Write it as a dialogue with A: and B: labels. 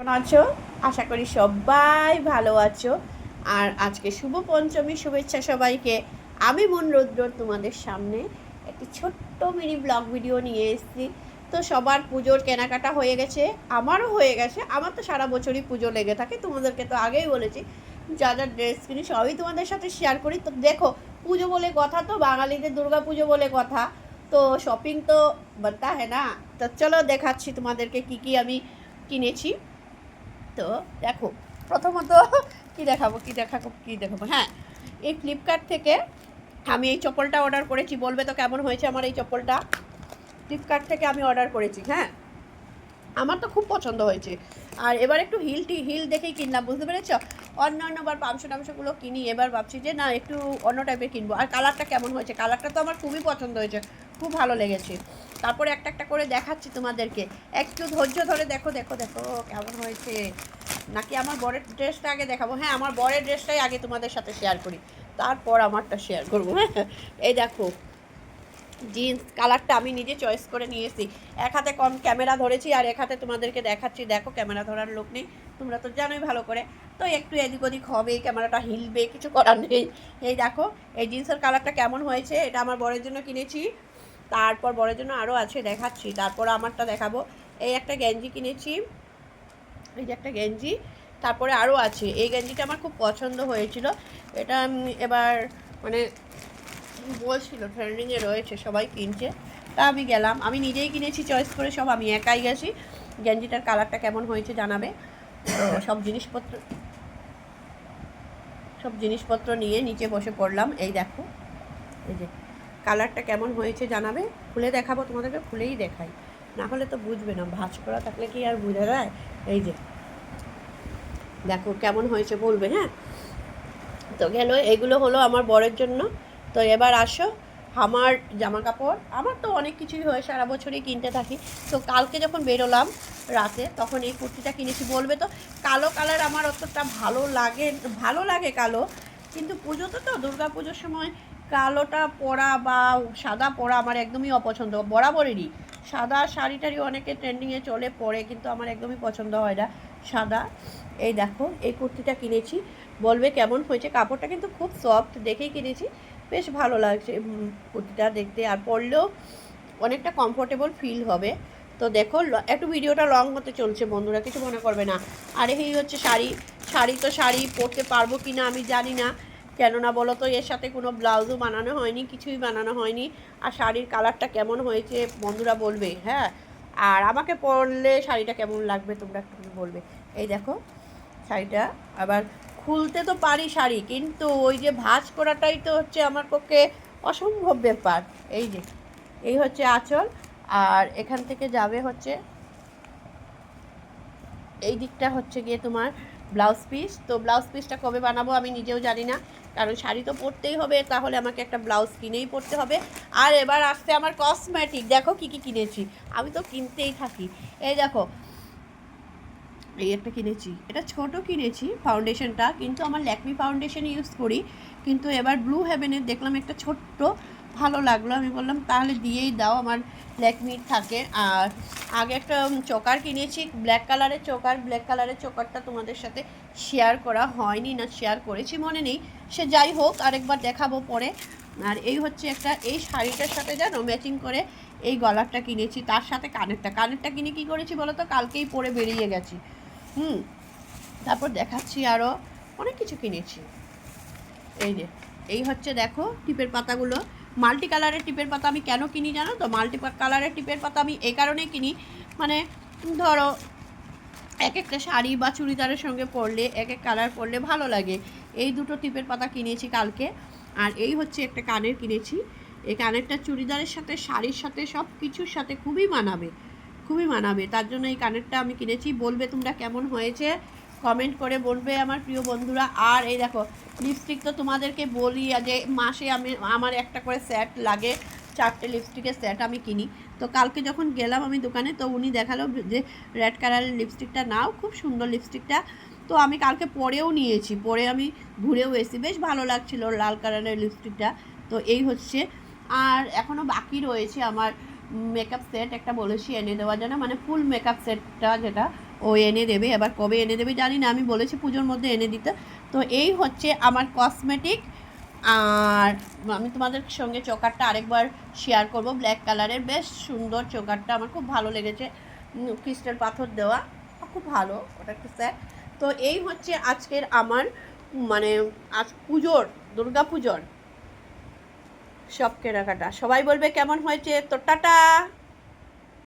A: কেমন আছো? আশা করি সবাই ভালো আছো। আর আজকে শুভ পঞ্চমী শুভেচ্ছা সবাইকে। আমি মন রুদ্র তোমাদের সামনে একটি ছোট্ট মিনি ব্লগ ভিডিও নিয়ে এসেছি। তো সবার পুজোর কেনাকাটা হয়ে গেছে, আমারও হয়ে গেছে। আমার তো সারা বছরই পুজো লেগে থাকে, তোমাদেরকে তো আগেই বলেছি। যা যা ড্রেস কিনি, সবই তোমাদের সাথে শেয়ার করি। তো দেখো, পুজো বলে কথা তো, বাঙালিদের দুর্গা পুজো বলে কথা। তো শপিং তো বলতা হ্যাঁ না। তো চলো দেখাচ্ছি তোমাদেরকে কি কি আমি কিনেছি। তো দেখো, প্রথমত কি দেখাবো কি দেখাবো কি দেখাবো? হ্যাঁ এই ফ্লিপকার্ট থেকে আমি এই চপ্পলটা অর্ডার করেছি। বলবে তো কেমন হয়েছে আমার এই চপ্পলটা? ফ্লিপকার্ট থেকে আমি অর্ডার করেছি হ্যাঁ। আমার তো খুব পছন্দ হয়েছে। আর এবার একটু হিল টি হিল দেখেই কিনলাম, বুঝতে পেরেছ? অন্য অন্যবার পামশো টামশোগুলো কিনি, এবার ভাবছি যে না, একটু অন্য টাইপের কিনবো। আর কালারটা কেমন হয়েছে? কালারটা তো আমার খুবই পছন্দ হয়েছে, খুব ভালো লেগেছে। তারপরে একটা একটা করে দেখাচ্ছি তোমাদেরকে। একটু ধৈর্য ধরে দেখো দেখো দেখো কেমন হয়েছে। নাকি আমার বরের ড্রেসটা আগে দেখাবো? হ্যাঁ আমার বরের ড্রেসটাই আগে তোমাদের সাথে শেয়ার করি। তারপর আমারটা শেয়ার করব। হ্যাঁ এই দেখো জিন্স কালারটা আমি নিজে চয়েস করে নিয়েছি। এক হাতে কম ক্যামেরা ধরেছি, আর এক হাতে তোমাদেরকে দেখাচ্ছি। দেখো ক্যামেরা ধরার লোক নেই। তোমরা তো জানোই ভালো করে। তো একটু এদিক ওদিক হবে, ক্যামেরাটা হিলবে, কিছু করার নেই। এই দেখো, এই জিন্সের কালারটা কেমন হয়েছে, এটা আমার বরের জন্য কিনেছি। তারপর বরের জন্য আরও আছে, দেখাচ্ছি। তারপর আমারটা দেখাবো। এই একটা গেঞ্জি কিনেছি। এই যে একটা গেঞ্জি। তারপরে আরও আছে। এই গেঞ্জিটা আমার খুব পছন্দ হয়েছিল। এটা এবার মানে বলছিল ট্রেন্ডিংয়ে রয়েছে, সবাই কিনছে। তা আমি গেলাম। আমি নিজেই কিনেছি চয়েস করে সব, আমি একাই গেছি। গেঞ্জিটার কালারটা কেমন হয়েছে জানাবে। সব জিনিসপত্র সব জিনিসপত্র নিয়ে নিচে বসে পড়লাম। এই দেখো, এই যে কালারটা কেমন হয়েছে জানাবে? খুলে দেখাবো তোমাদেরকে, খুলেই দেখাই। না হলে তো বুঝবে না, ভাঁজ করা থাকলে কি আর বোঝা যায়? এই যে, দেখো কেমন হয়েছে বলবে হ্যাঁ? তো গেল, এগুলো হলো আমার বরের জন্য। তো এবার আসো, আমার জামা কাপড় আমার তো অনেক কিছুই হয় সারা বছরই কিনতে থাকি। তো কালকে যখন বেরোলাম রাতে, তখন এই কুর্তিটা কিনেছি। বলবে তো, কালো কালার আমার অতটা ভালো লাগে ভালো লাগে কালো, কিন্তু পুজোতে তো দুর্গা পুজোর সময় কালোটা পরা বা সাদা পরা আমার একদমই অপছন্দ, বরাবরেরই। সাদা শাড়ি অনেকে ট্রেন্ডিংয়ে চলে পরে, কিন্তু আমার একদমই পছন্দ হয় না সাদা। এই দেখো, এই কুর্তিটা কিনেছি। বলবে, কেমন হয়েছে? কাপড়টা কিন্তু খুব সফট দেখেই কিনেছি। বেশ ভালো লাগছে কুর্তিটা দেখতে। আর পরলেও অনেকটা কমফোর্টেবল ফিল হবে। তো দেখো একটু ভিডিওটা লং হতে চলছে বন্ধুরা, কিছু মনে করবে না। আর এই হচ্ছে শাড়ি শাড়ি তো শাড়ি পরতে পারব কি না আমি জানি না। কেননা বলো তো, এর সাথে কোনো ব্লাউজও বানানো হয়নি, কিছুই বানানো হয়নি। আর শাড়ির কালারটা কেমন হয়েছে বন্ধুরা বলবে হ্যাঁ? আর আমাকে পরলে শাড়িটা কেমন লাগবে তোমরা একটু বলবে। এই দেখো, শাড়িটা আবার খুলতে তো পারি শাড়ি, কিন্তু ওই যে ভাঁজ করাটাই তো হচ্ছে আমার পক্ষে অসম্ভব ব্যাপার। এই যে, এই হচ্ছে আঁচল। আর এখান থেকে যাবে হচ্ছে, এই দিকটা হচ্ছে গিয়ে তোমার ব্লাউজ পিস। তো ব্লাউজ পিসটা কবে বানাবো আমি নিজেও জানি না, কারণ শাড়ি তো পরতেই হবে, তাহলে আমাকে একটা ব্লাউজ কিনেই পরতে হবে। আর এবার আসছে আমার কসমেটিক দেখো কি কি কিনেছি। আমি তো কিনতেই থাকি। এই দেখো, এই একটা কিনেছি। এটা ছোট কিনেছি ফাউন্ডেশনটা কিন্তু আমার ল্যাকমি ফাউন্ডেশন ইউজ করি। কিন্তু এবার ব্লু হেভেনের দেখলাম একটা ছোট্ট ভালো লাগল। আমি বললাম, তাহলে দিয়েই দাও, আমার ল্যাকমির থাকে। আর আগে একটা চোকার কিনেছি ব্ল্যাক কালারের চোকার। ব্ল্যাক কালারের চোকারটা তোমাদের সাথে শেয়ার করা হয়নি না শেয়ার করেছি, মনে নেই। সে যাই হোক, আরেকবার দেখাবো পরে। আর এই হচ্ছে একটা, এই শাড়িটার সাথে জানো ম্যাচিং করে এই গলারটা কিনেছি, তার সাথে কানেরটা। কানেরটা কিনে কি করেছি বলো তো? কালকেই পরে বেরিয়ে গেছি। হুম, তারপর দেখাচ্ছি আরও অনেক কিছু কিনেছি। এই যে, এই হচ্ছে দেখো, টিপের পাতাগুলো। মাল্টি কালারের টিপের পাতা আমি কেন কিনি জানো তো? মাল্টি কালারের টিপের পাতা আমি এই কারণেই কিনি মানে ধরো এক একটা শাড়ি বা চুড়িদারের সঙ্গে পরলে এক এক কালার পরলে ভালো লাগে। এই দুটো টিপের পাতা কিনেছি কালকে। আর এই হচ্ছে একটা কানের কিনেছি। এই কানেরটা চুড়িদারের সাথে, শাড়ির সাথে সব কিছুর সাথে খুবই মানাবে। খুবই মানাবে। তার জন্য এই কানেরটা আমি কিনেছি। বলবে তোমরা কেমন হয়েছে? কমেন্ট করে বলবে আমার প্রিয় বন্ধুরা। আর এই দেখো লিপস্টিক তো তোমাদেরকে বলি যে মাসে আমি, আমার একটা করে স্যাট লাগে, চারটে লিপস্টিকের সেট আমি কিনি। তো কালকে যখন গেলাম আমি দোকানে, তো উনি দেখাল যে রেড কালারের লিপস্টিকটা নাও, খুব সুন্দর লিপস্টিকটা তো আমি কালকে পরেও নিয়েছি, পরে আমি ঘুরেও এসেছি, বেশ ভালো লাগছিল লাল কালারের লিপস্টিকটা তো এই হচ্ছে। আর এখনও বাকি রয়েছে আমার মেকআপ সেট একটা বলেছি এনে দেওয়ার জন্য মানে ফুল মেকআপ সেটটা যেটা। ও এনে দেবে, এবার কবে এনে দেবে জানি না, আমি বলেছি পুজোর মধ্যে এনে দিতে। তো এই হচ্ছে আমার কসমেটিক আর আমি তোমাদের সঙ্গে চোকারটা আরেকবার শেয়ার করব ব্ল্যাক কালারের বেশ সুন্দর চোকারটা, আমার খুব ভালো লেগেছে। ক্রিস্টাল পাথর দেওয়া, খুব ভালো, ওটা একটু স্যার তো এই হচ্ছে আজকের আমার মানে আজ পুজোর, দুর্গা পুজোর সব কেনাকাটা। সবাই বলবে কেমন হয়েছে? তো টাটা!